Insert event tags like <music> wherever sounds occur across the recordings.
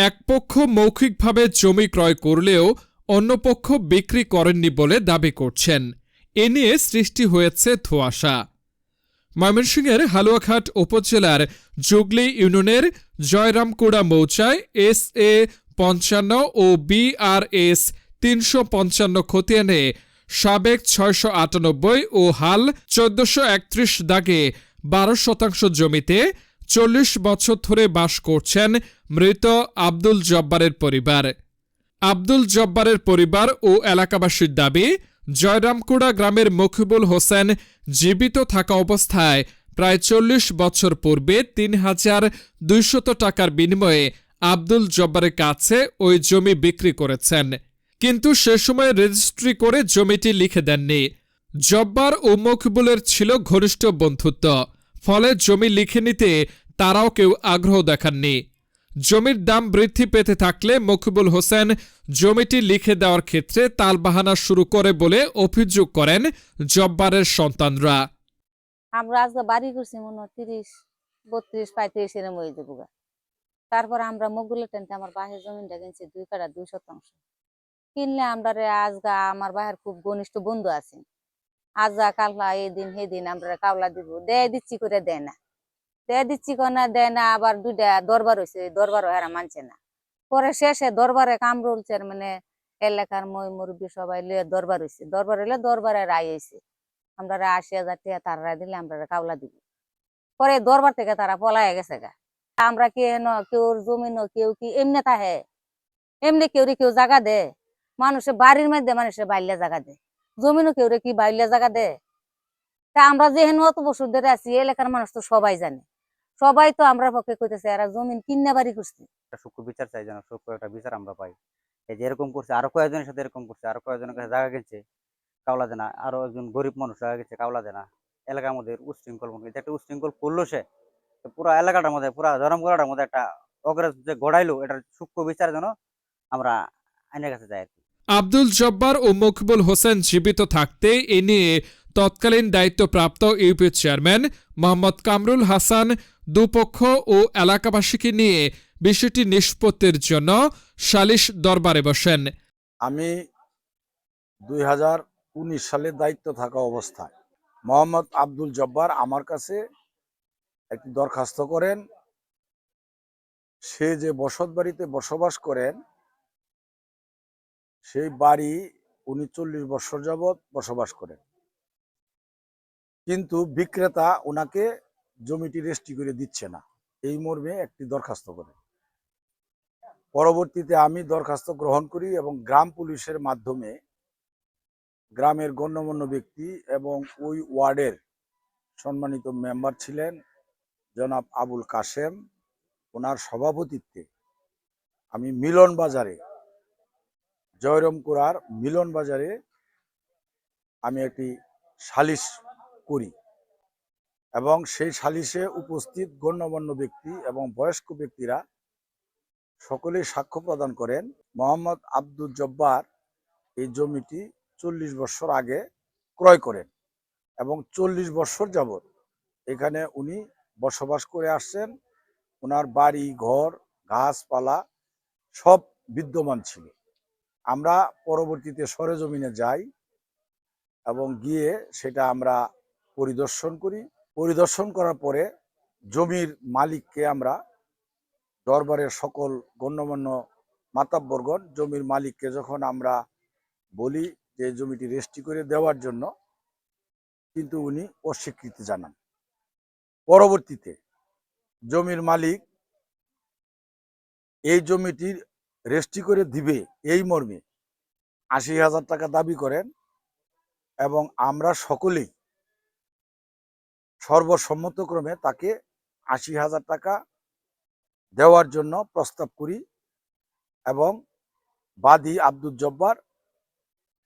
এক পক্ষ মৌখিকভাবে জমি ক্রয় করলেও অন্য পক্ষ বিক্রি করেননি বলে দাবি করছেন। এ নিয়ে সৃষ্টি হয়েছে ধোঁয়াশা। ময়মনসিংহের হালুয়াঘাট উপজেলার জুগলি ইউনিয়নের জয়রামকুড়া মৌচায় এস এ পঞ্চান্ন ও বিআরএস তিনশো পঞ্চান্ন খতিয়ানে সাবেক ছয়শো আটানব্বই ও হাল চোদ্দশো একত্রিশ দাগে বারো শতাংশ জমিতে চল্লিশ বছর ধরে বাস করছেন মৃত আব্দুল জব্বারের পরিবার। আব্দুল জব্বারের পরিবার ও এলাকাবাসীর দাবি, জয়রামকুড়া গ্রামের মখিবুল হোসেন জীবিত থাকা অবস্থায় প্রায় চল্লিশ বছর পূর্বে তিন হাজার দুইশত টাকার বিনিময়ে আব্দুল জব্বারের কাছে ওই জমি বিক্রি করেছেন। কিন্তু সে সময় রেজিস্ট্রি করে জমিটি লিখে দেননি। জব্বার ও মকবুলের ছিল ঘনিষ্ঠ বন্ধুত্ব। ফলে জমি লিখে নিতে তারাও কেউ আগ্রহ দেখাননি। জমির দাম বৃদ্ধি পেতে থাকলে মকিবুল হোসেন জমিটি লিখে দেওয়ার ক্ষেত্রে তালবাহানা শুরু করে বলে অভিযোগ করেন জব্বারের সন্তানরা। আমরা আজকে বাড়ি করছি মনে তিরিশ, বত্রিশ, পঁয়ত্রিশ এরম হয়ে যাব তারপর আমরা মগুলে টেনতে আমার বাহের জমিনটা কিনছি দুই কাটা দুই শতাংশ। কিনলে আমরা আজগা আমার বাহের খুব ঘনিষ্ঠ বন্ধু আছেন। আজগা কালকা এই দিন সেই দিন আমরা কাওলা দিব। দেয় দিচ্ছি করে দেয় না। দেয় দিচ্ছি না, দেয় না, আবার দুইটা দরবার হয়েছে দরবার হেরা মানছে না। পরে শেষে দরবারে কাম কামরুল মানে এলাকার মই মুরব্বী সবাই লিয়ে দরবার হয়েছে দরবার হইলে দরবারে রায় হয়েছে আমরা আশি হাজার টাকা তারা দিলে আমরা রে কাওলা দিব। পরে দরবার থেকে তারা পলায় গেছে গা। আমরা কি ন কেউ জমি ন কেউ কি এমনি তাহে। এমনি কেউ রে কেউ জায়গা দে মানুষের বাড়ির মধ্যে মানুষের বাইলে জায়গা দে জমিনও কেউ কি বাইলে জায়গা দে? তা আমরা যেহেন অত বছর ধরে আছি এলাকার মানুষ তো সবাই জানে। সবাই তো আমরা পক্ষে কইতেছে, এরা জমিন কিনে বাড়ি করছে? বিচার চাই একটা বিচার আমরা পাই। যে এরকম করছে, আরও কয়েকজনের সাথে এরকম করছে, আরও কয়েকজনের কাছে জায়গা গেছে, কাওলা দেনা, আরও একজন গরিব মানুষ জায়গা গেছে, কাওলা দেনা। এলাকার মধ্যে উশৃঙ্খল মনে একটা উশৃঙ্খল করল সে পুরো এলাকাটার মধ্যে, পুরো ধরমগড়াটার মধ্যে একটা অগ্রজ যে গড়াইলো, এটার সূক্ষ্ম বিচার যেন আমরা আইনের কাছে যাই আর কি। আব্দুল জব্বার ও মকবুল হোসেন জীবিত থাকতে এ নিয়ে তৎকালীন দায়িত্বপ্রাপ্ত ইউপি চেয়ারম্যান মোহাম্মদ কামরুল হাসান, দুপক্ষ ও এলাকাবাসীকে নিয়ে বিষয়টি নিষ্পত্তির জন্য সালিশ দরবারে বসেন। আমি দুই হাজার উনিশ সালে দায়িত্ব থাকা অবস্থায় মোহাম্মদ আব্দুল জব্বার আমার কাছে একটি দরখাস্ত করেন। সে যে বসত বাড়িতে বসবাস করেন সেই বাড়ি উনি চল্লিশ বছর যাবৎ বসবাস করেন। কিন্তু বিক্রেতা ওনাকে জমিটি রেস্টি করে দিচ্ছে না। এই মর্মে একটি দরখাস্ত করে। পরবর্তীতে আমি দরখাস্ত গ্রহণ করি এবং গ্রাম পুলিশের মাধ্যমে গ্রামের গণ্যমান্য ব্যক্তি এবং ওই ওয়ার্ডের সম্মানিত মেম্বার ছিলেন জনাব আবুল কাশেম। ওনার সভাপতিত্বে আমি মিলন বাজারে জয়রমপুরার মিলন বাজারে আমি একটি সালিশ করি এবং সেই সালিশে উপস্থিত গণ্যমান্য ব্যক্তি এবং বয়স্ক ব্যক্তিরা সকলেই সাক্ষ্য প্রদান করেন, মোহাম্মদ আব্দুল জব্বার এই জমিটি চল্লিশ বছর আগে ক্রয় করেন এবং চল্লিশ বছর যাবৎ এখানে উনি বসবাস করে আসছেন। ওনার বাড়ি, ঘর, গাছপালা সব বিদ্যমান ছিল। আমরা পরবর্তীতে সরেজমিনে যাই এবং গিয়ে সেটা আমরা পরিদর্শন করি। পরিদর্শন করার পরে জমির মালিককে আমরা দরবারের সকল গণ্যমান্য মাতাব্বরগণ, জমির মালিককে যখন আমরা বলি যে জমিটি রেস্টি করে দেওয়ার জন্য, কিন্তু উনি অস্বীকৃতি জানান। পরবর্তীতে জমির মালিক এই জমিটির রেস্টি করে দিবে এই মর্মে। আশি হাজার টাকা দাবি করেন এবং আমরা সকলেই সর্বসম্মতক্রমে তাকে আশি হাজার টাকা দেওয়ার জন্য প্রস্তাব করি এবং বাদী আব্দুল জব্বার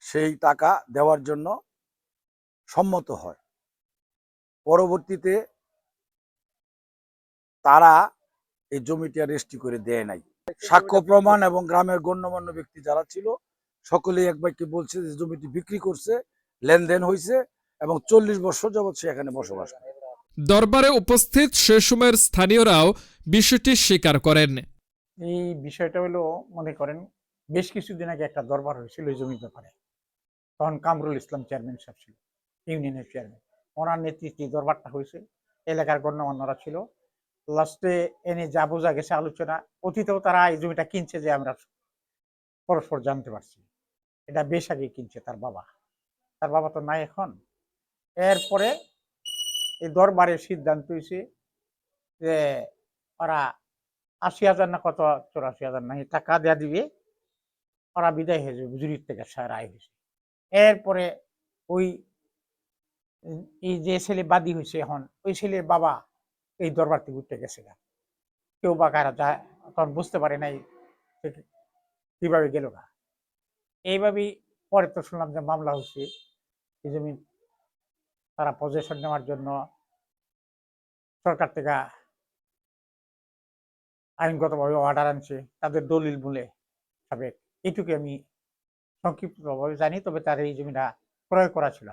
সেই টাকা দেওয়ার জন্য সম্মত হয়। পরবর্তীতে তারা এই জমিটা রেস্টি করে দেয় নাই। সাক্ষ্য প্রমাণ এবং গ্রামের গণ্যমান্য ব্যক্তি যারা ছিল সকলেই এক বাক্যে বলছে যে জমিটি বিক্রি করছে লেনদেন হয়েছে এবং চল্লিশ বছর যাবৎ সে এখানে বসবাস করে। দরবারে উপস্থিত সে সময়ের স্থানীয়রাও বিষয়টি স্বীকার করেন। এই বিষয়টা হলো মনে করেন বেশ কিছুদিন আগে একটা দরবার হয়েছিল এই জমির ব্যাপারে। তখন কামরুল ইসলাম চেয়ারম্যান সাহেব ছিল ইউনিয়নের চেয়ারম্যান। ওনার নেতৃত্বে দরবারটা হয়েছে। এলাকার গণ্যমান্যরা ছিল। লাস্টে এনে যা বোঝা গেছে আলোচনা, অতীতেও তারা এই জমিটা কিনছে যে আমরা পরস্পর জানতে পারছি। এটা বেশ আগে কিনছে তার বাবা। তার বাবা তো নাই এখন। এরপরে এই দরবারের সিদ্ধান্ত হয়েছে যে ওরা আশি হাজার না কত, চৌরাশি হাজার না টাকা দেয়া দিবে, ওরা বিদায় হয়ে যাবে জুরির থেকে সার আয় হয়েছে। এরপরে ওই, এই যে ছেলে বাদী হয়েছে এখন, ওই ছেলের বাবা এই দরবার থেকে উঠতে গেছে গা। কেউ বা কারা যায় তখন বুঝতে পারে নাই কীভাবে গেল না। এইভাবেই পরে তো শুনলাম যে মামলা হচ্ছে এই জমি তারা পজিশন নেওয়ার জন্য সরকার থেকে আইনগতভাবে অর্ডার আনছে, তাদের দলিল বলে সাবেক। এইটুকু আমি সংক্ষিপ্তভাবে জানি, তবে তার এই জমিটা ক্রয় করা ছিল।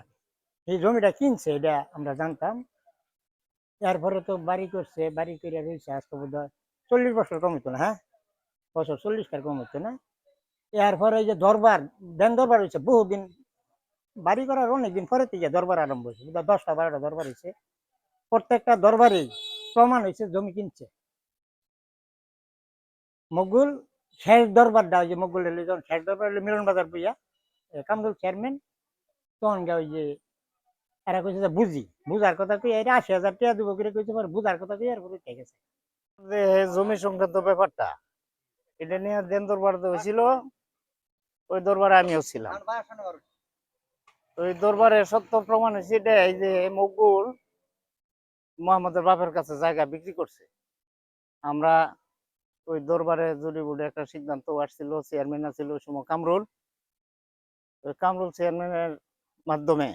এই জমিটা কিনছে, এটা আমরা জানতাম। এরপরে তো বাড়ি করছে, বাড়ি করে রয়েছে আজকে বোধ হয় চল্লিশ বছর কম হতো না হ্যাঁ? বছর চল্লিশ কার কম হতো না? এরপরে এই যে দরবার, দেন দরবার হয়েছে বহুদিন বাড়ি করার অনেকদিন পরে থেকে দরবার আরম্ভ হয়েছে বোধ দশটা বারোটা দরবার হয়েছে প্রত্যেকটা দরবারেই প্রমাণ হয়েছে জমি কিনছে। মগুল শেষ দরবারটা, ওই যে মগুল যখন শেষ দরবার মিলন বাজার বইয়া কামরুল চেয়ারম্যান তখন ওই যে এরা কইছে বুঝি, বুঝার কথা কই এটা আশি হাজার টাকা দিব করে কইছে, পারে বুঝার কথা কই এরপরে ঠিক আছে যে জমি সংক্রান্ত ব্যাপারটা, এটা নিয়ে দেন দরবার হয়েছিল ওই দরবারে আমিও ছিলাম। ওই দরবারে সত্য প্রমাণ হয়েছে এটা, এই যে মকবুল মোহাম্মদের বাপের কাছে জায়গা বিক্রি করছে। আমরা ওই দরবারে জুরি বোর্ডে একটা সিদ্ধান্ত আসছিল, চেয়ারম্যান আছিল সময় কামরুল। ওই কামরুল চেয়ারম্যানের মাধ্যমে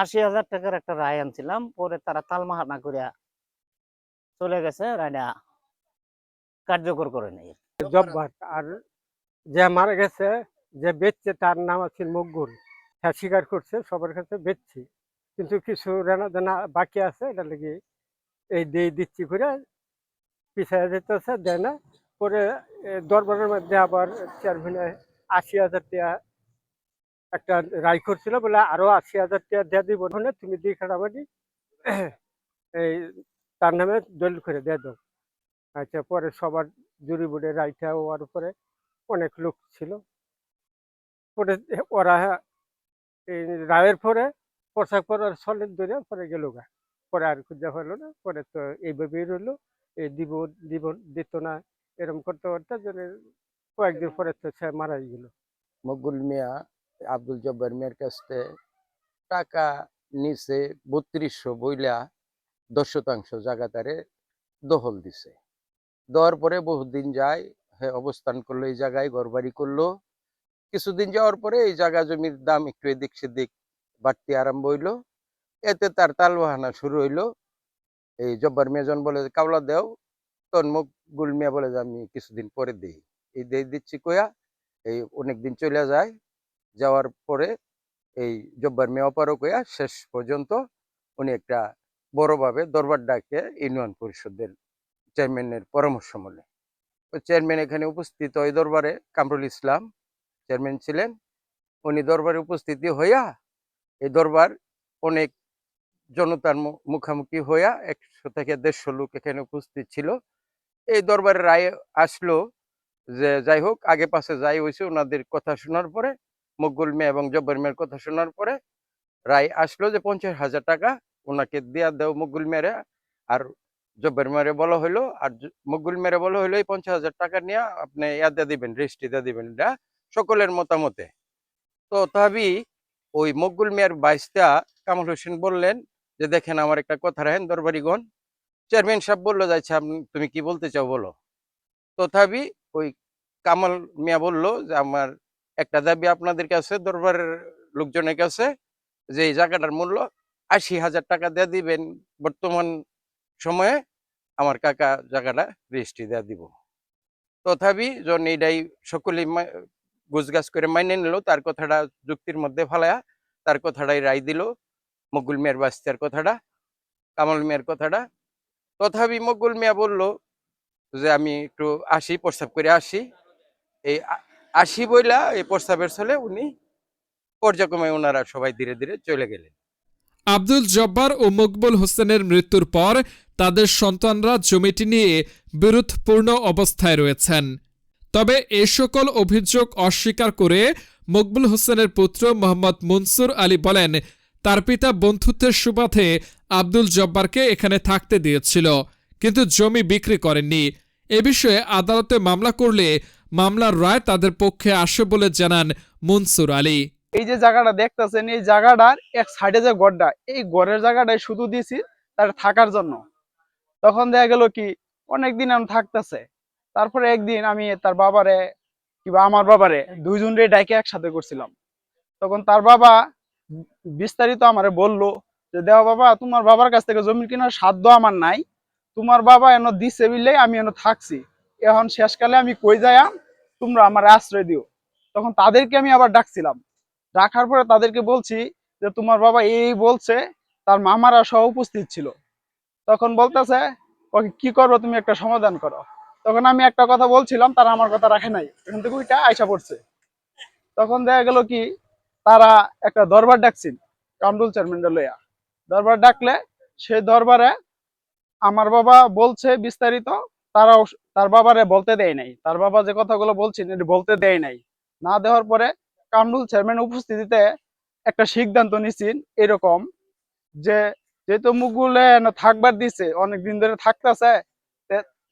আশি হাজার টাকার একটা রায় আনছিলাম, পরে তারা তালমাহানা করিয়া চলে গেছে রায়টা কার্যকর করে নেই। আর যে মারা গেছে, যে বেচছে, তার নাম আছে মকবুল। হ্যাঁ স্বীকার করছে, সবার কাছে বেচছি। কিন্তু কিছু রেনা দেনা বাকি আছে, এটা লেগে এই দিয়ে দিচ্ছি করে পিছিয়ে যেতেছে দেয় না। পরে দরবারের মধ্যে আবার চেয়ারম্যানে আশি হাজার টাকা একটা রায় করছিল বলে আরও আশি হাজার টাকা দিয়ে দিব ওখানে তুমি দিয়ে খাটাবানি <clears throat> এই তার নামে দলিল করে দিয়ে দাও। আচ্ছা পরে সবার জুরি বোর্ডের রায়টা হওয়ার পরে অনেক লোক ছিল। পরে ওরা এই রায়ের পরে পোশাক পরার সলের ধরে পরে গেল গা। পরে আর খুঁজে হলো না। পরে তো এইভাবেই রইল। এই দিব দিব, দিত না এরকম করতে করতে কয়েকদিন পরে তো সে মারাই গেল। মকবুল মিয়া আব্দুল জব্বার মিয়ার কাছে টাকা নিচে বত্রিশশো বইলা দশ শতাংশ জায়গা তারে দখল দিছে। দেওয়ার পরে বহুদিন যায় অবস্থান করল এই জায়গায় ঘরবাড়ি করল। কিছুদিন যাওয়ার পরে এই জায়গা জমির দাম একটু এদিক সেদিক বাড়তে আরম্ভ হইল। এতে তার তালবাহানা শুরু হইল। এই জব্বার মিয়াজন বলে যে, কাওলা দেও তখন মকবুল মিয়া বলে যে আমি কিছুদিন পরে দিই। এই দিচ্ছি কয়া এই অনেকদিন চলে যায়। যাওয়ার পরে এই জব্বার মেয়া অপারক হইয়া শেষ পর্যন্ত উনি একটা বড়ভাবে দরবার ডাকে ইউনিয়ন পরিষদের চেয়ারম্যানের পরামর্শ মূলে চেয়ারম্যান এখানে উপস্থিত ওই দরবারে কামরুল ইসলাম চেয়ারম্যান ছিলেন। উনি দরবারে উপস্থিতি হইয়া এই দরবার অনেক জনতার মুখামুখি হইয়া একশো থেকে দেড়শো লোক এখানে উপস্থিত ছিল। এই দরবারে রায় আসলো যে যাই হোক, আগে পাশে যাই হয়েছে ওনাদের কথা শোনার পরে মকবুল মেয়ে এবং জব্বার মেয়ের কথা শোনার পরে রায় আসলো যে পঞ্চাশ হাজার টাকা ওনাকে দেয়া দেও মকবুল মেয়েরে। আর জব্বার মেয়েরে বলা হইল, আর মকবুল মেয়েরে বলা হইল, এই পঞ্চাশ হাজার টাকা নিয়ে আপনি ইয়া দিয়ে দিবেন দিয়ে দিবেন, এটা সকলের মতামতে। তো তথাপি ওই মকবুল মেয়ের বাইশটা কামাল হোসেন বললেন যে, দেখেন আমার একটা কথা রাখেন, দরবারিগণ। চেয়ারম্যান সাহেব বলল যাচ্ছে তুমি কি বলতে চাও বলো? তথাপি ওই কামাল মিয়া বলল যে, আমার একটা দাবি আপনাদের কাছে, দরবারের লোকজনের কাছে, যে এই জায়গাটার মূল্য আশি হাজার টাকা দিয়ে দিবেন। বর্তমান সময়ে আমার কাকা জায়গাটা রেজিস্ট্রি দিয়ে দিব। তথাপি যখন এইটাই সকলেই গুজগাছ করে মাইনে নিল, তার কথাটা যুক্তির মধ্যে ফালায়া, তার কথাটাই রায় দিল। মকুল মিয়ার বাস্তার কথাটা, কামাল মিয়ার কথাটা। তথাপি মকুল মিয়া বলল যে, আমি একটু আসি, প্রস্তাব করে আসি। এই আ- আসি বইলা এই প্রস্তাবের ছলে উনি পর্যায়ক্রমে ওনারা সবাই ধীরে ধীরে চলে গেলেন। আব্দুল জব্বার ও মকবুল হোসেনের মৃত্যুর পর তাদের সন্তানরা জমিটি নিয়ে বিরোধপূর্ণ অবস্থায় রয়েছেন। তবে এ সকল অভিযোগ অস্বীকার করে মকবুল হোসেনের পুত্র মোহাম্মদ মনসুর আলী বলেন, তার পিতা বন্ধুত্বের সুবাদে আব্দুল জব্বারকে এখানে থাকতে দিয়েছিল, কিন্তু জমি বিক্রি করেননি। এ বিষয়ে আদালতে মামলা করলে মামলার রায় তাদের পক্ষে আসে বলে জানান মনসুর আলী। এই যে জায়গাটা দেখতেছেন, এই জায়গাটার এক সাইডে যে গড়টা এই গড়ের জায়গাটাই শুধু দিছি তার থাকার জন্য। তখন দেখা গেল কি, অনেকদিন আমি থাকতেছে। তারপরে একদিন আমি তার বাবারে কিংবা আমার বাবারে দুইজনরে ডাইকে একসাথে করছিলাম। তখন তার বাবা বিস্তারিত আমারে বলল যে দেওয়া বাবা, তোমার বাবার কাছ থেকে জমি কেনার সাধ্য আমার নাই। তোমার বাবা এন দিছে বিলে আমি এন থাকছি। এখন শেষকালে আমি কই যাইয়া তোমরা আমার আশ্রয় দিও। তখন তাদেরকে আমি আবার ডাকছিলাম। ডাকার পরে তাদেরকে বলছি যে, তোমার বাবা এই বলছে, তার মামারা সহ উপস্থিত ছিল। তখন বলতেছে, ওকে, কি করব তুমি একটা সমাধান করো। তখন আমি একটা কথা বলছিলাম, তারা আমার কথা রাখে নাই। এখান থেকে ওইটা আয়সা পড়ছে। তখন দেখা গেল কি, তারা একটা দরবার ডাকছিল, কামরুল চেয়ারম্যানটা লইয়া। দরবার ডাকলে সেই দরবারে, আমার বাবা বলছে বিস্তারিত তারাও তার বাবারে বলতে দেয় নাই। তার বাবা যে কথাগুলো বলছেন, এটা বলতে দেয় নাই। না দেওয়ার পরে কামরুল চেয়ারম্যান উপস্থিতিতে একটা সিদ্ধান্ত নিছেন এরকম যে, যেহেতু মুখগুলো থাকবার দিছে অনেক দিন ধরে থাকতেছে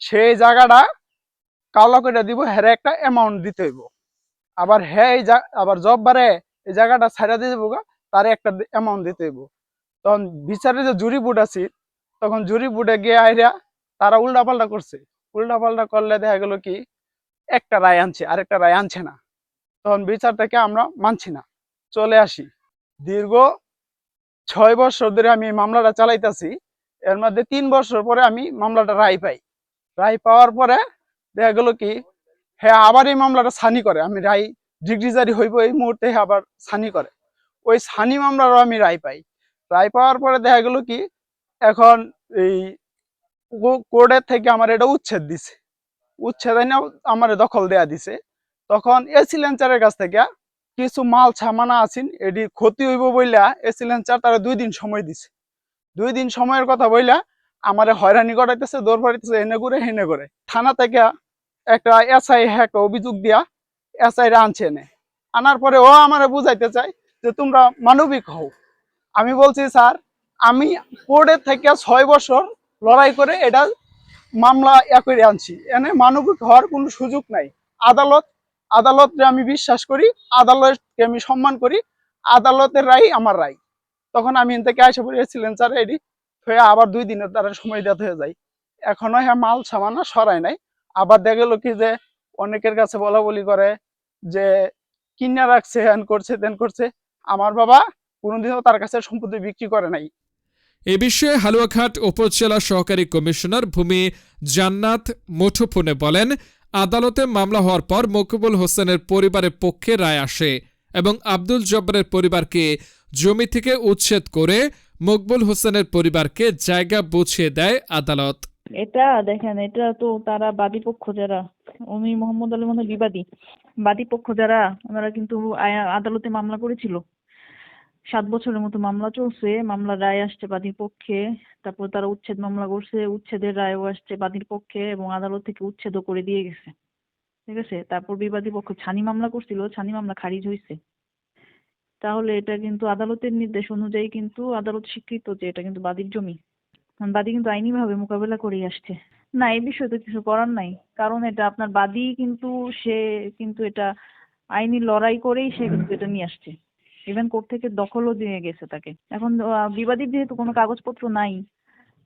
সেই জায়গাটা কালো করে দিব হ্যাঁ একটা অ্যামাউন্ট দিতে হইব। আবার হ্যাঁ এই আবার জব বারে এই জায়গাটা ছাড়া দিয়ে দেবো তার একটা অ্যামাউন্ট দিতে হইব। তখন বিচারে যে জুরি বুট আছে, তখন জুরি বুটে গিয়ে আইরা তারা উল্টা পাল্টা করছে। উল্টা পাল্টা করলে দেখা গেল কি, একটা রায় আনছে, আরেকটা রায় আনছে না। তখন বিচারটাকে আমরা মানছি না। চলে আসি। দীর্ঘ ছয় বছর ধরে আমি মামলাটা চালাইতেছি। এর মধ্যে তিন বছর পরে আমি মামলাটা রায় পাই। রায় পাওয়ার পরে দেখা গেল কি হ্যাঁ আবার এই মামলাটা সানি করে। আমি রায় ডিগ্রি জারি হইব এই মুহূর্তে আবার সানি করে। ওই সানি মামলারও আমি রায় পাই। রায় পাওয়ার পরে দেখা গেল কি, এখন এই কোর্টের থেকে আমার এটা উচ্ছেদ দিছে। উচ্ছেদ এনে আমার দখল দেয়া দিছে। তখন এসিলেন্সারের কাছ থেকে কিছু মাল ছামানা আছেন, এটি ক্ষতি হইব বইলা এসিলেন্সার তারা দুই দিন সময় দিছে। দুই দিন সময়ের কথা বইলা আমারে হয়রানি করাইতেছে, দৌড় পাড়াইতেছে এনে করে হেনে করে থানা থেকে একটা এসআই একটা অভিযোগ দিয়া এসআই আনছে এনে। আনার পরে ও আমারে বুঝাইতে চায় যে তোমরা মানবিক হও। আমি বলছি, স্যার, আমি কোর্টের থেকে ছয় বছর লড়াই করে এটা মামলা করে আনছি। এনে মানবিক হওয়ার কোনো সুযোগ নাই। আদালত আদালতকে আমি বিশ্বাস করি, আদালতকে আমি সম্মান করি, আদালতের রায় আমার রায়। তখন আমি থেকে আসে পড়েছিলেন স্যার, এডি হয়ে আবার দুই দিনের দ্বারা সময় দিতে হয়ে যায়। এখনও হ্যাঁ মাল সামানা সরাই নাই। আবার দেখা গেলো কি যে অনেকের কাছে বলা বলি করে যে, কিনা রাখছে, হ্যান করছে, তেন করছে। আমার বাবা কোনোদিনও তার কাছে সম্পত্তি বিক্রি করে নাই। এ বিষয়ে হালুয়াঘাট উপজেলা সহকারী কমিশনার ভূমি জান্নাত মুঠোফোনে বলেন, আদালতে মামলা হওয়ার পর মকবুল হোসেনের পরিবারের পক্ষে রায় আসে এবং আব্দুল জব্বারের পরিবারকে জমি থেকে উচ্ছেদ করে মকবুল হোসেনের পরিবারকে জায়গা বুঝিয়ে দেয় আদালত। এটা দেখেন, এটা তো তারা বাদী পক্ষ যারা, উনি মোহাম্মদ আলী মনে বিবাদী। বাদী পক্ষ যারা, ওনারা কিন্তু আদালতে মামলা করেছিল। সাত বছরের মতো মামলা চলছে মামলার রায় আসছে বাদীর পক্ষে, তারপর তারা উচ্ছেদ মামলা করছে, উচ্ছেদের রায়ও আসছে বাদীর পক্ষে এবং আদালত থেকে উচ্ছেদও করে দিয়ে গেছে। ঠিক আছে? তারপর বিবাদী পক্ষ ছানি মামলা করছিল, ছানি মামলা খারিজ হয়েছে তাহলে এটা কিন্তু আদালতের নির্দেশ অনুযায়ী কিন্তু আদালত স্বীকৃত যে এটা কিন্তু বাদীর জমি। বাদী কিন্তু আইনিভাবে মোকাবেলা করেই আসছে। না, এই বিষয়ে তো কিছু করার নাই। কারণ এটা আপনার বাদী কিন্তু সে কিন্তু এটা আইনি লড়াই করেই সে কিন্তু এটা নিয়ে আসছে। ইভেন কোর্ট থেকে দখলও দিয়ে গেছে তাকে। এখন বিবাদীর যেহেতু কোনো কাগজপত্র নাই,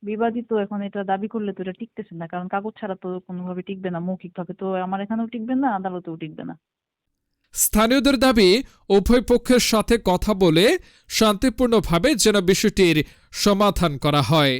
বিবাদী তো এখন এটা দাবি করলে তো এটা টিকতেছে না, কারণ কাগজ ছাড়া তো কোনোভাবে টিকবে না, মৌখিকভাবে তো আমার এখানেও টিকবে না, আদালতেও টিকবে না। স্থানীয়দের দাবি, উভয় পক্ষের সাথে কথা বলে শান্তিপূর্ণভাবে যেন বিষয়টির সমাধান করা হয়।